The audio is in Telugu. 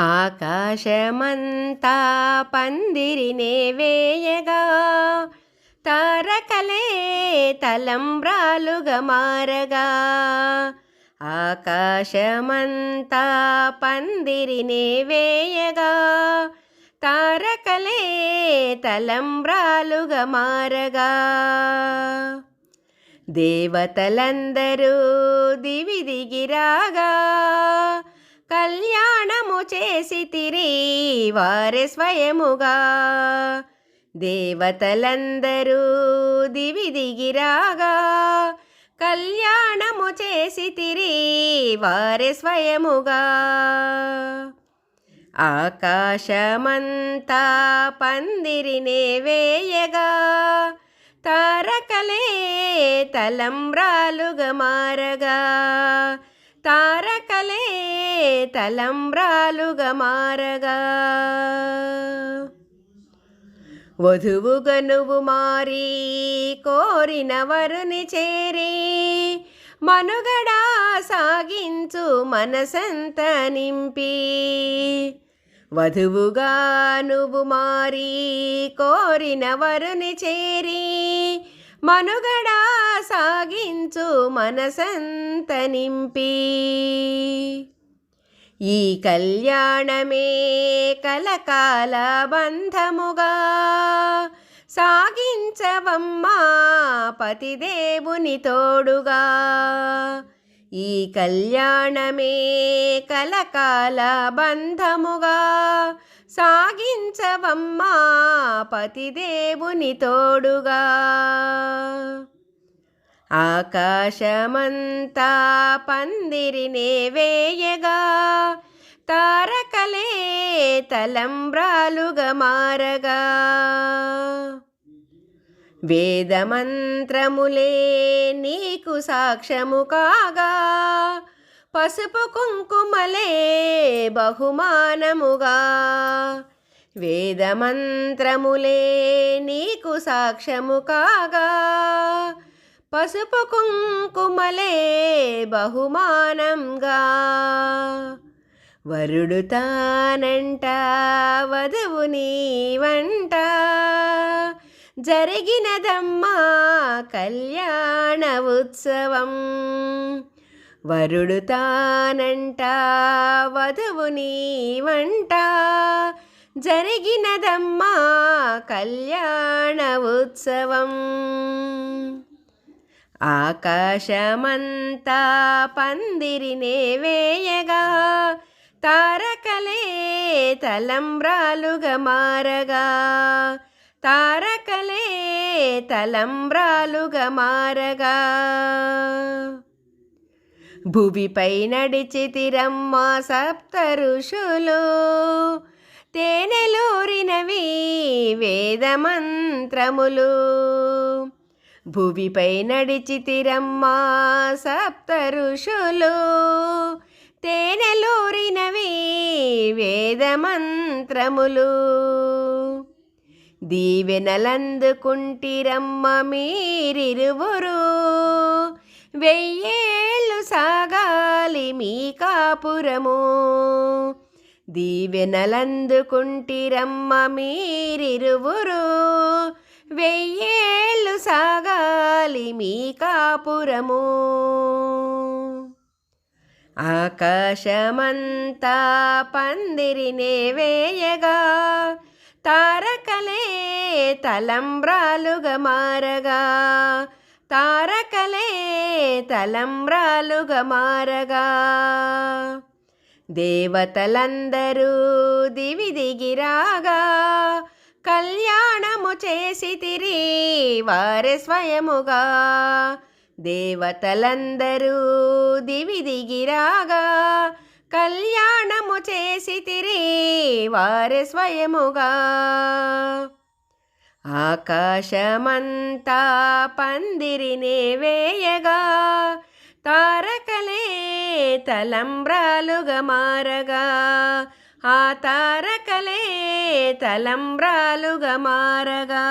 ఆకాశమంతా పందిరినే వేయగా తారకలే తలంబ్రాలుగా మారగా. ఆకాశమంతా పందిరినే వేయగా తారకలే తలంబ్రాలుగా మారగా. దేవతలందరూ దివి దిగిరాగా కళ్యాణము చేసి తిరి వారే స్వయముగా. దేవతలందరూ దివి దిగిరాగా. కళ్యాణము చేసి తిరి వారే స్వయముగా. ఆకాశమంతా పందిరినే వేయగా. తారకలే తలంబ్రాలుగా మారగా. తారకలే తలంబ్రాలుగా మారగా. వధువుగా నువ్వు మారి కోరిన వరుని చేరి మనుగడా సాగించు మనసంత నింపి. వధువుగా నువ్వు మారి కోరిన వరుని చేరి మనుగడా సాగించు మనసంత నింపి. ఈ కళ్యాణమే కలకాల బంధముగా. సాగించవమ్మా పతిదేవుని తోడుగా ఈ కళ్యాణమే కలకాల బంధముగా. సాగించవమ్మా పతిదేవుని తోడుగా ఆకాశమంతా పందిరినే వేయగా తారకలే తలంబ్రాలుగా మారగా. వేదమంత్రములే నీకు సాక్ష్యము కాగా పసుపు కుంకుమలే బహుమానముగా. వేదమంత్రములే నీకు సాక్ష్యము కాగా పసుపు కుంకుమలే బహుమానంగా. వరుడు తానంట వధువు నీ వంట జరిగినదమ్మా కళ్యాణ ఉత్సవం. వరుడు తానంట వధువు నీ వంట జరిగినదమ్మా కళ్యాణ ఉత్సవం. ఆకాశమంతా పందిరినే వేయగా తారకలే తలంబ్రాలుగా మారగా. తారకలే తలంబ్రాలుగా మారగా. భువిపై నడిచితిరమ్మ సప్త ఋషులు తేనెలూరినవి వేదమంత్రములు. భువిపై నడిచితిరమ్మా సప్త ఋషులు తేనెలూరినవి వేదమంత్రములు. దీవెనలందుకుంటిరమ్మ మీరిరువురు. వెయ్యేళ్ళు సాగాలి మీ కాపురము. దీవెనలందుకుంటిరమ్మ మీరిరువురు. వెయ్యేళ్ళు సాగాలి మీ కాపురము. ఆకాశమంతా పందిరినే వేయగా తారకలే తలంబ్రాలుగా మారగా తారకలే తలంబ్రాలుగా మారగా. దేవతలందరూ దివి దిగిరాగా కళ్యాణము చేసి తిరి వారి స్వయముగా. దేవతలందరూ దివి దిగిరాగా. కళ్యాణము చేసి తిరి వారి స్వయముగా. ఆకాశమంతా పందిరినే వేయగా. తారకలే తలంబ్రాలుగా మారగా. ఆ తారకలే తలంబ్రాలుగా మారగా.